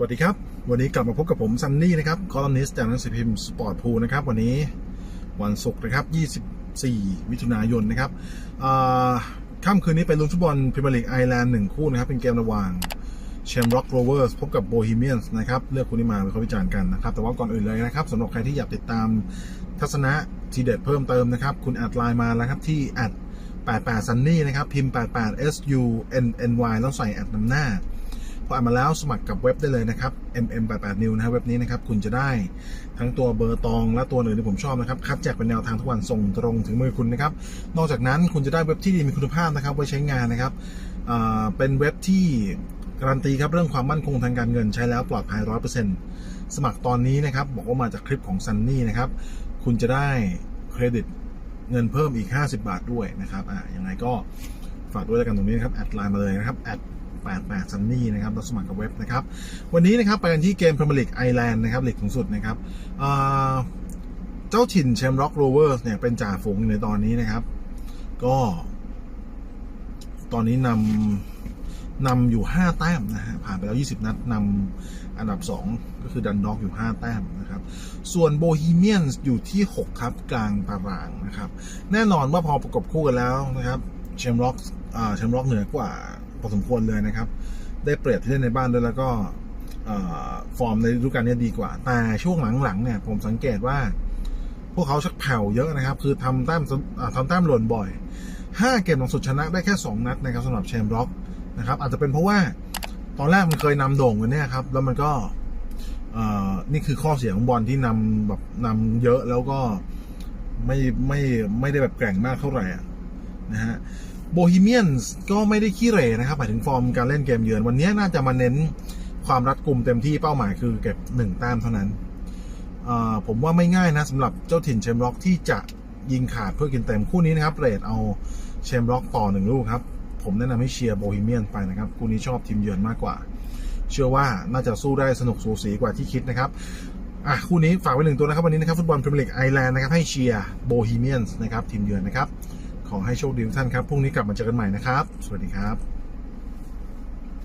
สวัสดีครับ วันนี้กลับมาพบกับผมซันนี่นะครับคอลัมนิสต์จากหนังสือพิมพ์สปอร์ตพูนะครับ วันนี้วันศุกร์นะครับ 24มิถุนายนนะครับค่ำคืนนี้เป็นลุ้นฟุตบอลพรีเมียร์ลีกไอร์แลนด์หนึ่งคู่นะครับ เป็นเกมระหว่างเชมร็อกโรเวอร์สพบกับโบฮีเมียนส์นะครับ เลือกคู่นี้มาเป็นข้อวิจารณ์กันนะครับ แต่ว่าก่อนอื่นเลยนะครับสำหรับใครที่อยากติดตามทัศนะทีเด็ดเพิ่มเติมนะครับ คุณแอดไลน์มาแล้วครับที่แอด88 Sunny นะครับพิมพ์88 S U N N Y แล้วใส่แอดนำหน้า พออ่านมาแล้วสมัครกับเว็บได้เลยนะครับ mm88 new นะครับเว็บนี้นะครับคุณจะได้ทั้งตัวเบอร์ตองและตัวอื่นที่ผมชอบนะครับคัดแจกเป็นแนวทางทุกวันส่งตรงถึงมือคุณนะครับ นอกจากนั้นคุณจะได้เว็บที่ดีมีคุณภาพนะครับไว้ใช้งานนะครับเป็นเว็บที่การันตีครับเรื่องความมั่นคงทางการเงินใช้แล้วปลอดภัย100%สมัครตอนนี้นะครับบอกว่ามาจากคลิปของซันนี่นะครับคุณจะได้เครดิตเงินเพิ่มอีก 50 บาทด้วยนะครับอ่ายังไงก็ฝากด้วยกันตรงนี้นะครับ แอดไลน์มาเลยนะครับแอด 88ซันนี่นะครับเราสมัครกับเว็บนะครับ วันนี้นะครับไปกันที่เกมพรีเมียร์ลีกไอร์แลนด์นะครับลีกสูงสุดนะครับเจ้าถิ่นแชมป์ร็อกโรเวอร์สเนี่ยเป็นจ่าฝูงในตอนนี้นะครับ ก็ ตอนนี้นำนำอยู่ 5 แต้มนะฮะผ่านไปแล้ว 20 นัดนำอันดับ 2 ก็คือดันด็อกอยู่ 5 แต้มนะครับ ส่วนโบฮีเมียนอยู่ที่ 6 ครับ กลางตารางนะครับ แน่นอนว่าพอประกบคู่กันแล้วนะครับแชมป์ร็อกอ่าแชมป์ร็อกเหนือกว่า พอสมควรเลยนะครับ ได้เปรียบที่เล่นในบ้านด้วยแล้วก็ฟอร์มในฤดูกาลนี้ดีกว่า แต่ช่วงหลังๆเนี่ยผมสังเกตว่า พวกเขาชักแผ่วเยอะนะครับ คือทำแต้มทำแต้มหล่นบ่อย 5 เกมหลังสุดชนะได้แค่ 2 นัดนะครับสำหรับแชมร็อกนะครับ อาจจะเป็นเพราะว่าตอนแรกมันเคยนำโด่งกันเนี่ยครับ แล้วมันก็นี่คือข้อเสียของบอลที่นำแบบนำเยอะแล้วก็ไม่ไม่ไม่ได้แบบแกร่งมากเท่าไหร่อะนะฮะ โบฮีเมียนส์ก็ไม่ได้ขี้เหร่นะครับหมายถึงฟอร์มการเล่นเกมเยือน วันนี้น่าจะมาเน้นความรัดกุมเต็มที่เป้าหมายคือเก็บหนึ่งแต้มเท่านั้นผมว่าไม่ง่ายนะสำหรับเจ้าถิ่นเชมร็อกที่จะยิงขาดเพื่อกินเต็มคู่นี้นะครับเรทเอาเชมร็อกต่อหนึ่งลูกครับ ผมแนะนำให้เชียร์โบฮีเมียนไปนะครับ คู่นี้ชอบทีมเยือนมากกว่า เชื่อว่าน่าจะสู้ได้สนุกสูสีกว่าที่คิดนะครับอะคู่นี้ฝากไว้หนึ่งตัวนะครับวันนี้นะครับฟุตบอลพรีเมียร์ลีกไอร์แลนด์นะครับให้เชียร์โบฮีเมียนส์นะครับทีมเยือนนะครับ ขอให้โชคดีทุกท่านครับ พรุ่งนี้กลับมาเจอกันใหม่นะครับ สวัสดีครับ